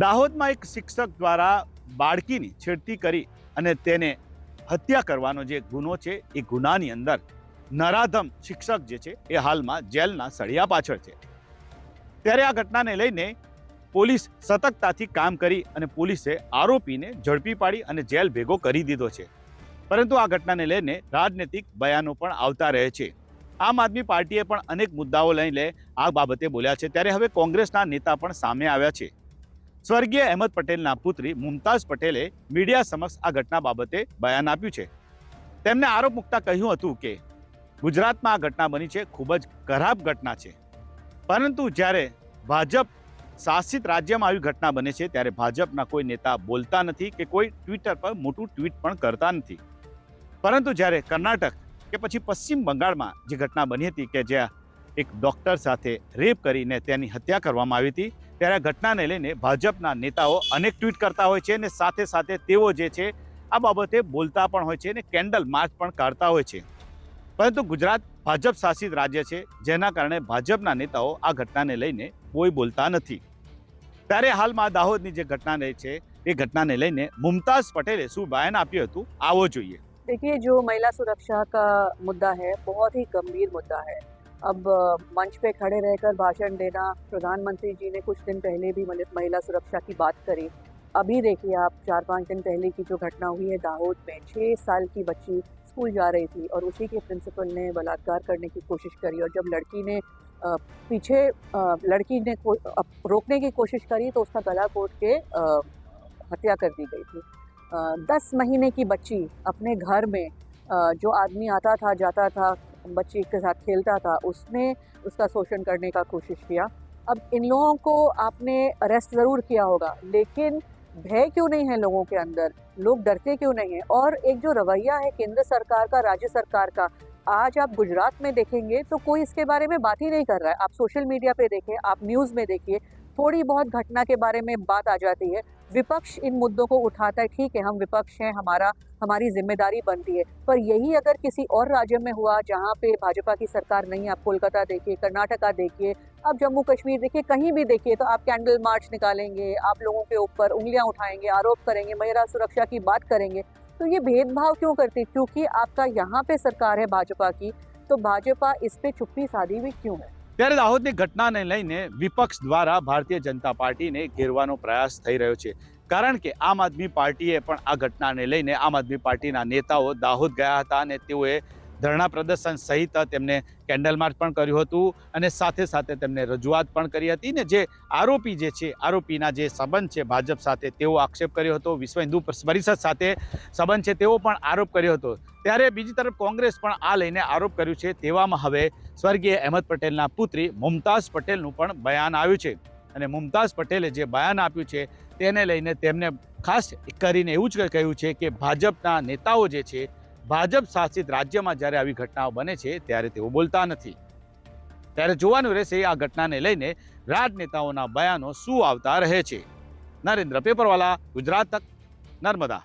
દાહોદમાં એક શિક્ષક દ્વારા બાળકીની છેડતી કરી અને તેને હત્યા કરવાનો જે ગુનો છે, એ ગુનાની અંદર નરાધમ શિક્ષક જે છે, એ હાલમાં જેલના સળિયા પાછળ છે. ત્યારે આ ઘટનાને લઈને પોલીસ સતર્કતાથી કામ કરી અને પોલીસે આરોપીને ઝડપી પાડી અને જેલ ભેગો કરી દીધો છે. પરંતુ આ ઘટનાને લઈને રાજનૈતિક બયાનો પણ આવતા રહે છે. આમ આદમી પાર્ટીએ પણ અનેક મુદ્દાઓ લઈને આ બાબતે બોલ્યા છે. ત્યારે હવે કોંગ્રેસના નેતા પણ સામે આવ્યા છે. સ્વર્ગીય અહેમદ પટેલના પુત્રી મુમતાઝ પટેલે મીડિયા સમક્ષ આ ઘટના બાબતે બયાન આપ્યું છે. તેમને આરોપ મૂકતા કહ્યું હતું કે, ગુજરાતમાં આ ઘટના બની છે, ખૂબ જ ખરાબ ઘટના છે. પરંતુ જ્યારે ભાજપ શાસિત રાજ્યમાં આવી ઘટના બને છે, ત્યારે ભાજપના કોઈ નેતા બોલતા નથી કે કોઈ ટ્વિટર પર મોટું ટ્વીટ પણ કરતા નથી. પરંતુ જ્યારે કર્ણાટક કે પછી પશ્ચિમ બંગાળમાં જે ઘટના બની હતી કે જ્યાં એક ડોક્ટર સાથે રેપ કરીને તેની હત્યા કરવામાં આવી હતી ત્યારે આ ઘટનાને લઈને ભાજપના નેતાઓ અનેક ટ્વીટ કરતા હોય છે અને સાથે સાથે તેઓ જે છે આ બાબતે બોલતા પણ હોય છે અને કેન્ડલ માર્ચ પણ કાઢતા હોય છે પરંતુ ગુજરાત ભાજપ શાસિત રાજ્ય છે જેના કારણે ભાજપના નેતાઓ આ ઘટનાને લઈને કોઈ બોલતા નથી ત્યારે હાલમાં દાહોદની જે ઘટના રહી છે એ ઘટનાને લઈને મુમતાઝ પટેલે શું બયાન આપ્યું હતું આવો જોઈએ देखिए जो महिला सुरक्षा का मुद्दा है बहुत ही गंभीर मुद्दा है अब मंच पे खड़े रहकर भाषण देना, प्रधानमंत्री जी ने कुछ दिन पहले भी महिला सुरक्षा की बात करी। अभी देखिए आप चार पाँच दिन पहले की जो घटना हुई है दाहोद में छः साल की बच्ची स्कूल जा रही थी और उसी के प्रिंसिपल ने बलात्कार करने की कोशिश करी और जब लड़की ने पीछे लड़की ने रोकने की कोशिश करी तो उसका गला कोट के हत्या कर दी गई थी। दस महीने की बच्ची अपने घर में जो आदमी आता था, जाता था, बच्ची के साथ खेलता था, उसने उसका शोषण करने का कोशिश किया। अब इन लोगों को आपने अरेस्ट ज़रूर किया होगा, लेकिन भय क्यों नहीं है लोगों के अंदर? लोग डरते क्यों नहीं हैं? और एक जो रवैया है केंद्र सरकार का, राज्य सरकार का, आज आप गुजरात में देखेंगे तो कोई इसके बारे में बात ही नहीं कर रहा है। आप सोशल मीडिया पे देखें, आप न्यूज़ में देखिए थोड़ी बहुत घटना के बारे में बात आ जाती है। विपक्ष इन मुद्दों को उठाता है, ठीक है, हम विपक्ष हैं, हमारा, हमारी ज़िम्मेदारी बनती है। पर यही अगर किसी और राज्य में हुआ, जहाँ पे भाजपा की सरकार नहीं है, आप कोलकाता देखिए, कर्नाटका देखिए आप जम्मू कश्मीर देखिए, कहीं भी देखिए तो आप कैंडल मार्च निकालेंगे, आप लोगों के ऊपर उंगलियाँ उठाएँगे, आरोप करेंगे, महिला सुरक्षा की बात करेंगे तो ये भेदभाव क्यों करती? क्योंकि आपका यहाँ पे सरकार है भाजपा की तो भाजपा इस पे चुप्पी साधी हुई क्यों है? ત્યારે દાહોદની ઘટનાને લઈને વિપક્ષ દ્વારા ભારતીય જનતા પાર્ટીને ઘેરવાનો પ્રયાસ થઈ રહ્યો છે. કારણ કે આમ આદમી પાર્ટીએ પણ આ ઘટનાને લઈને આમ આદમી પાર્ટીના નેતાઓ દાહોદ ગયા હતા અને તેઓએ ધરણા પ્રદર્શન સહિત તેમને કેન્ડલ માર્ચ પણ કર્યું હતું અને સાથે સાથે તેમને રજૂઆત પણ કરી હતી ને જે આરોપી જે છે, આરોપીના જે સંબંધ છે ભાજપ સાથે તેવો આક્ષેપ કર્યો હતો, વિશ્વ હિન્દુ પરિષદ સાથે સંબંધ છે તેવો પણ આરોપ કર્યો હતો. ત્યારે બીજી તરફ કોંગ્રેસ પણ આ લઈને આરોપ કર્યું છે. તેવામાં હવે સ્વર્ગીય અહેમદ પટેલના પુત્રી મુમતાઝ પટેલનું પણ બયાન આવ્યું છે. અને મુમતાઝ પટેલે જે બયાન આપ્યું છે તેને લઈને તેમને ખાસ કરીને એવું જ કહ્યું છે કે ભાજપના નેતાઓ જે છે, ભાજપ શાસિત રાજ્યમાં જ્યારે આવી ઘટનાઓ બને છે ત્યારે તેઓ બોલતા નથી. ત્યારે જોવાનું રહેશે આ ઘટનાને લઈને રાજનેતાઓના બયાનો શું આવતા રહે છે. નરેન્દ્ર પેપરવાલા, ગુજરાત તક, નર્મદા.